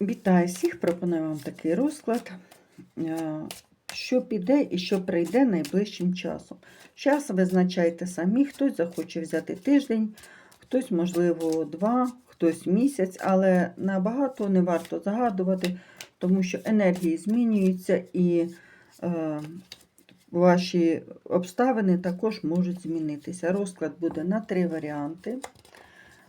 Вітаю всіх! Пропоную вам такий розклад, е, що піде і що прийде найближчим часом. Час визначайте самі, хтось захоче взяти тиждень, хтось, можливо, два, хтось місяць, але набагато не варто загадувати, тому що енергії змінюються і е, ваші обставини також можуть змінитися. Розклад буде на три варіанти.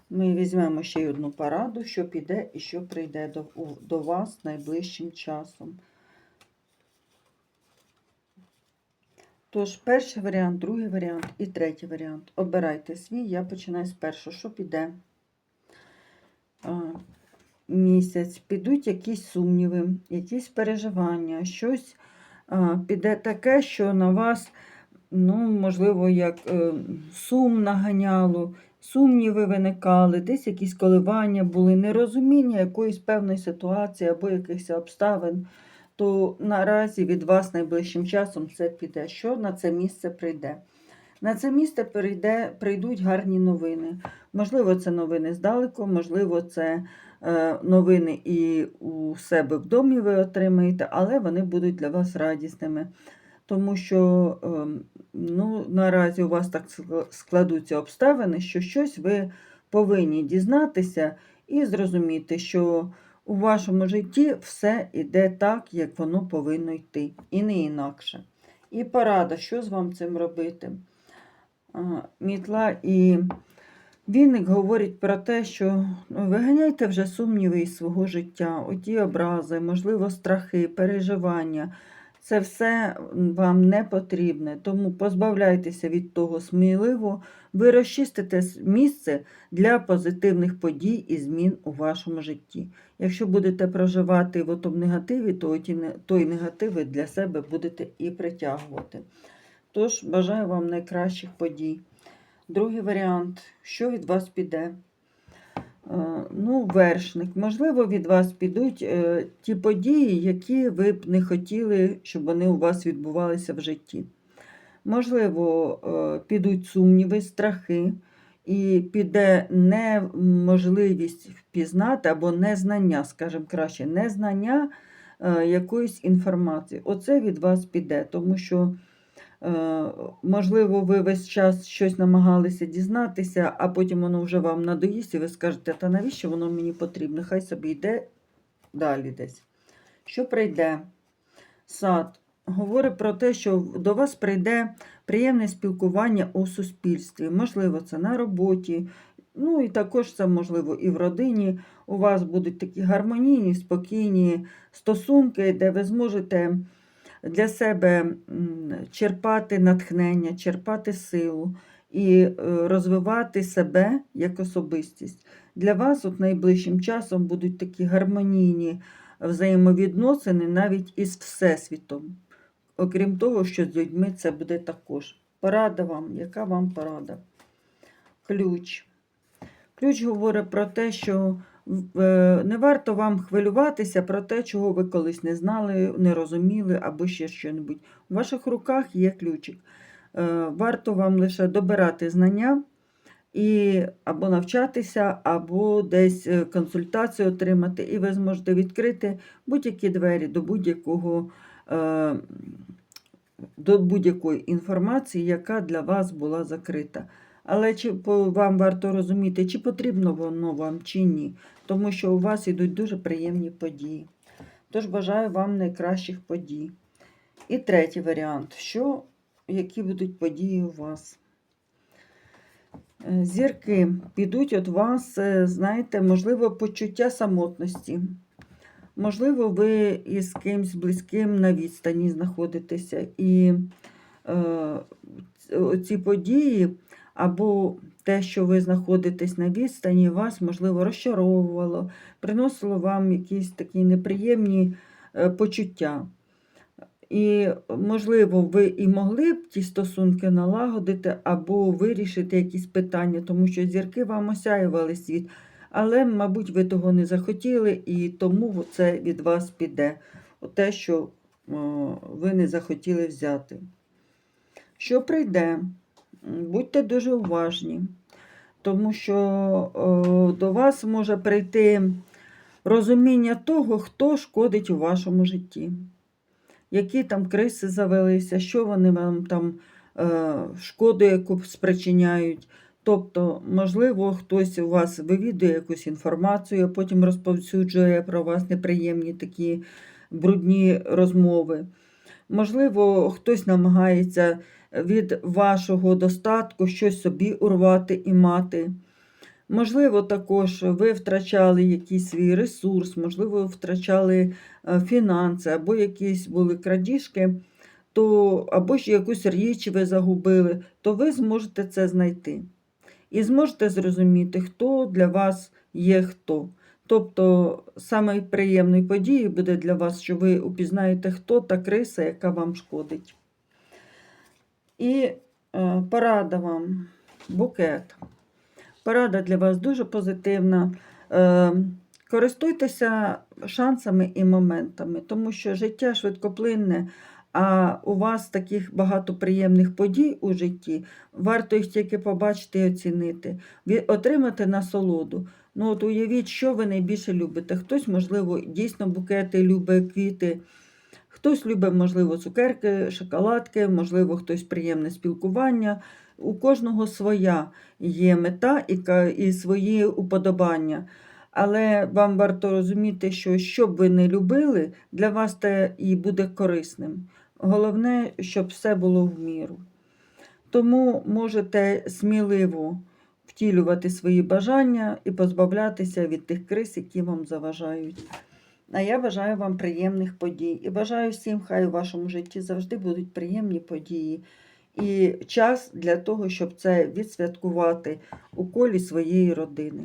Ми візьмемо ще й одну пораду, що піде і що прийде до, до вас найближчим часом. Тож, перший варіант, другий варіант і третій варіант. Обирайте свій. Я починаю з першого. Що піде? Місяць. Підуть якісь сумніви, якісь переживання, щось піде таке, що на вас, ну, можливо, як е, сум наганяло, сумніви виникали, десь якісь коливання були, нерозуміння якоїсь певної ситуації або якихось обставин, то наразі від вас найближчим часом це піде. Що на це місце прийде? На це місце прийде, прийдуть гарні новини. Можливо, це новини здалеку, можливо, це е, новини і у себе в домі ви отримаєте, але вони будуть для вас радісними. Тому що ем, ну, наразі у вас так складуться обставини, що щось ви повинні дізнатися і зрозуміти, що у вашому житті все йде так, як воно повинно йти, і не інакше. І порада, що з вам цим робити? Мітла і Вінник говорить про те, що ну, виганяйте вже сумніви із свого життя, оті образи, можливо, страхи, переживання. Це все вам не потрібне, тому позбавляйтеся від того сміливо, ви розчистите місце для позитивних подій і змін у вашому житті. Якщо будете проживати в отому негативі, то той негатив для себе будете і притягувати. Тож бажаю вам найкращих подій. Другий варіант, що від вас піде? Е, Ну, вершник. Можливо, від вас підуть е, ті події, які ви б не хотіли, щоб вони у вас відбувалися в житті. Можливо, е, підуть сумніви, страхи, і піде неможливість впізнати або незнання, скажімо краще, незнання якоїсь інформації. Оце від вас піде, тому що. Е, Можливо, ви весь час щось намагалися дізнатися, а потім воно вже вам надоїсть, і ви скажете, та навіщо воно мені потрібно? Хай собі йде далі десь. Що прийде? Сад говорить про те, що до вас прийде приємне спілкування у суспільстві. Можливо, це на роботі, ну і також це можливо і в родині. У вас будуть такі гармонійні, спокійні стосунки, де ви зможете для себе черпати натхнення, черпати силу і е, розвивати себе як особистість. Для вас от найближчим часом будуть такі гармонійні взаємовідносини навіть із Всесвітом. Окрім того, що з людьми це буде також. Порада вам, яка вам порада? Ключ. Ключ говорить про те, що не варто вам хвилюватися про те, чого ви колись не знали, не розуміли або ще щось. У ваших руках є ключик. Е, Варто вам лише добирати знання і або навчатися, або десь е, консультацію отримати, і ви зможете відкрити будь-які двері до будь-якого. е, До будь-якої інформації, яка для вас була закрита. Але чи вам варто розуміти, чи потрібно воно вам, чи ні, тому що у вас йдуть дуже приємні події. Тож бажаю вам найкращих подій. І третій варіант. Що, які будуть події у вас? Е, Зірки підуть від вас, е, знаєте, можливо, почуття самотності. Можливо, ви із кимсь близьким на відстані знаходитеся. І е, ці події або те, що ви знаходитесь на відстані, вас, можливо, розчаровувало, приносило вам якісь такі неприємні е, почуття. І, можливо, ви і могли б ті стосунки налагодити або вирішити якісь питання, тому що зірки вам осяювали світ. Але, мабуть, ви того не захотіли, і тому це від вас піде. Те, що ви не захотіли взяти. Що прийде? Будьте дуже уважні, тому що о, до вас може прийти розуміння того, хто шкодить у вашому житті, які там криси завелися, що вони вам там е, шкоду яку спричиняють. Тобто, можливо, хтось у вас вивідує якусь інформацію, а потім розповсюджує про вас неприємні такі брудні розмови. Можливо, хтось намагається від вашого достатку щось собі урвати і мати. Можливо, також ви втрачали якийсь свій ресурс, можливо, ви втрачали е, фінанси, або якісь були крадіжки, то, або ж якусь річ ви загубили, то ви зможете це знайти. І зможете зрозуміти, хто для вас є хто. Тобто, саме приємною подією буде для вас, що ви упізнаєте, хто та криса, яка вам шкодить. І е, порада вам, букет. Порада для вас дуже позитивна. Е, користуйтеся шансами і моментами, тому що життя швидкоплинне, а у вас таких багато приємних подій у житті. Варто їх тільки побачити і оцінити, отримати насолоду. Ну, от уявіть, що ви найбільше любите. Хтось, можливо, дійсно букети любить, квіти. Хтось любить, можливо, цукерки, шоколадки, можливо, хтось приємне спілкування. У кожного своя є мета і, свої уподобання. Але вам варто розуміти, що що б ви не любили, для вас це і буде корисним. Головне, щоб все було в міру. Тому можете сміливо втілювати свої бажання і позбавлятися від тих крис, які вам заважають. А я бажаю вам приємних подій. І бажаю всім, хай у вашому житті завжди будуть приємні події. І час для того, щоб це відсвяткувати у колі своєї родини.